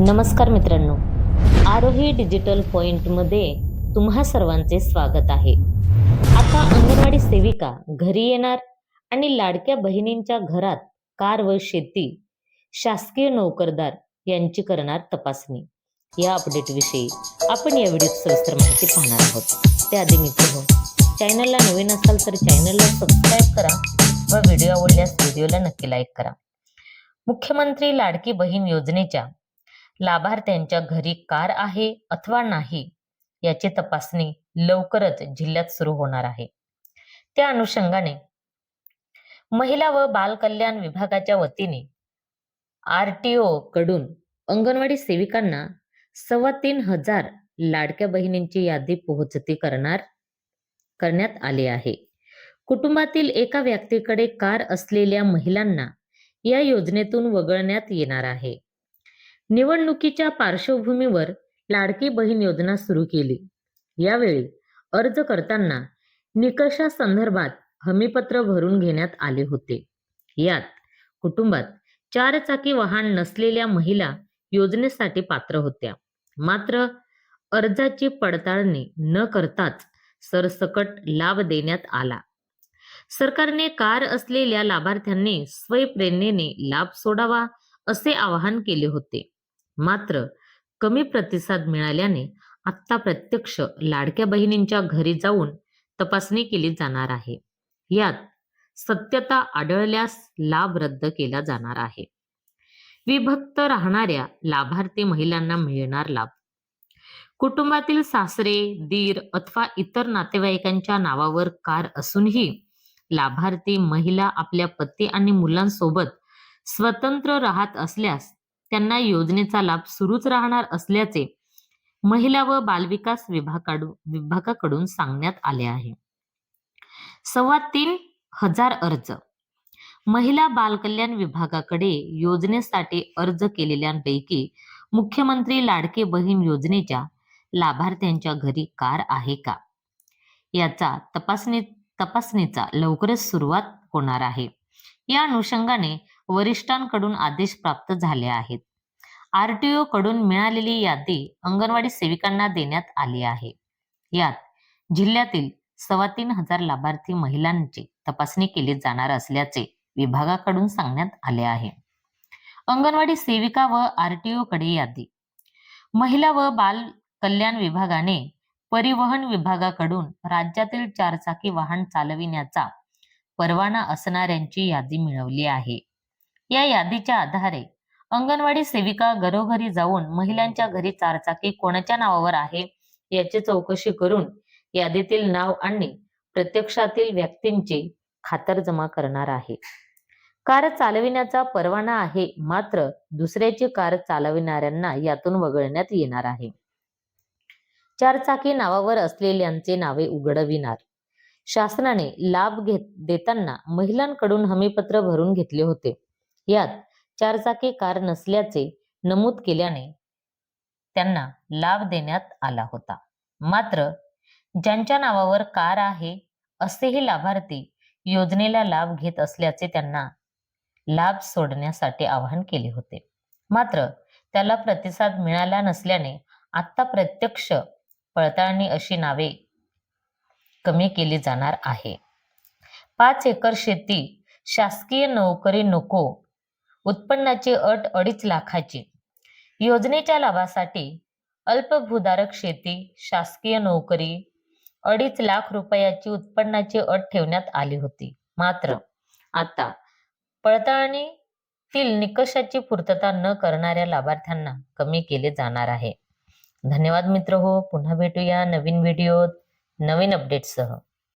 नमस्कार मित्रांनो. आरोही डिजिटल पॉइंटमध्ये तुम्हा सर्वांचे स्वागत आहे. आता अंगणवाडी सेविका घरी येणार आणि लाडक्या बहिणींच्या घरात कार व शेती शासकीय नोकरदार यांची करणार तपासणी. या अपडेटविषयी आपण या व्हिडिओत सविस्तर माहिती पाहणार आहोत. त्याआधी मित्र चॅनलला नवीन असाल तर चॅनलला सबस्क्राईब करा व व्हिडिओ आवडल्यास व्हिडिओला नक्की लाईक करा. मुख्यमंत्री लाडकी बहीण योजनेच्या लाभार्थ्यांच्या घरी कार आहे अथवा नाही याची तपासणी लवकरच जिल्ह्यात सुरू होणार आहे. त्या अनुषंगाने महिला व बाल कल्याण विभागाच्या वतीने आरटीओ कडून अंगणवाडी सेविकांना सव्वा तीन हजार लाडक्या बहिणींची यादी पोहोचती करणार करण्यात आली आहे. कुटुंबातील एका व्यक्तीकडे कार असलेल्या महिलांना या योजनेतून वगळण्यात येणार आहे. निवडणुकीच्या पार्श्वभूमीवर लाडकी बहीण योजना सुरू केली. यावेळी अर्ज करताना निकषासंदर्भात हमीपत्र भरून घेण्यात आले होते. यात कुटुंबात चार चाकी वाहन नसलेल्या महिला योजनेसाठी पात्र होत्या. मात्र अर्जाची पडताळणी न करताच सरसकट लाभ देण्यात आला. सरकारने कार असलेल्या लाभार्थ्यांनी स्वयंप्रेरणेने लाभ सोडावा असे आवाहन केले होते. मात्र कमी प्रतिसाद मिळाल्याने आत्ता प्रत्यक्ष लाडक्या बहिणींच्या घरी जाऊन तपासणी केली जाणार आहे. यात सत्यता आढळल्यास लाभ रद्द केला जाणार आहे. विभक्त राहणाऱ्या लाभार्थी महिलांना मिळणार लाभ. कुटुंबातील सासरे दीर अथवा इतर नातेवाईकांच्या नावावर कार असूनही लाभार्थी महिला आपल्या पती आणि मुलांसोबत स्वतंत्र राहत असल्यास त्यांना योजनेचा लाभ सुरूच राहणार असल्याचे महिला व बालविकास विभागाकडून विभागाकडून सांगण्यात आले आहे. सव्वा तीन हजार अर्ज. महिला बालकल्याण विभागाकडे योजनेसाठी अर्ज केलेल्यांपैकी मुख्यमंत्री लाडके बहीण योजनेच्या लाभार्थ्यांच्या घरी कार आहे का? याचा तपासणी तपासणीचा लवकरच सुरुवात होणार आहे. या अनुषंगाने वरिष्ठांकडून आदेश प्राप्त झाले आहेत. आरटीओ कडून मिळालेली यादी अंगणवाडी सेविकांना देण्यात आली आहे. यात जिल्ह्यातील सव्वा तीन हजार लाभार्थी महिलांची तपासणी केली जाणार असल्याचे विभागाकडून सांगण्यात आले आहे. अंगणवाडी सेविका व आरटीओ कडे यादी. महिला व बाल कल्याण विभागाने परिवहन विभागाकडून राज्यातील चारचाकी वाहन चालविण्याचा परवाना असणाऱ्यांची यादी मिळवली आहे. या यादीच्या आधारे अंगणवाडी सेविका घरोघरी जाऊन महिलांच्या घरी चारचाकी कोणाच्या नावावर आहे याची चौकशी करून यादीतील नाव आणि प्रत्यक्षातील व्यक्तींची खातरजमा करणार आहे. कार चालविण्याचा परवाना आहे मात्र दुसऱ्याची कार चालविणाऱ्यांना यातून वगळण्यात येणार आहे. चारचाकी नावावर असलेल्यांचे नावे उघडविणार. शासनाने लाभ घेत देताना महिलांकडून हमीपत्र भरून घेतले होते. यात चारचाकी कार नसल्याचे नमूद केल्याने त्यांना लाभ देण्यात आला होता. मात्र ज्यांच्या नावावर कार आहे असेही लाभार्थी योजनेला लाभ घेत असल्याचे त्यांना लाभ सोडण्यासाठी आवाहन केले होते. मात्र त्याला प्रतिसाद मिळाला नसल्याने आता प्रत्यक्ष पडताळणी अशी नावे कमी केली जाणार आहे. पाच एकर शेती शासकीय नोकरी नको उत्पन्नाची अट अडीच लाखाची. योजनेच्या लाभासाठी अल्पभूधारक शेती शासकीय नोकरी अडीच लाख रुपयाची उत्पन्नाची अट ठेवण्यात आली होती. मात्र आता पडताळणीतील निकषाची पूर्तता न करणाऱ्या लाभार्थ्यांना कमी केले जाणार आहे. धन्यवाद मित्र हो. पुन्हा भेटूया नवीन व्हिडिओत नवीन अपडेटसह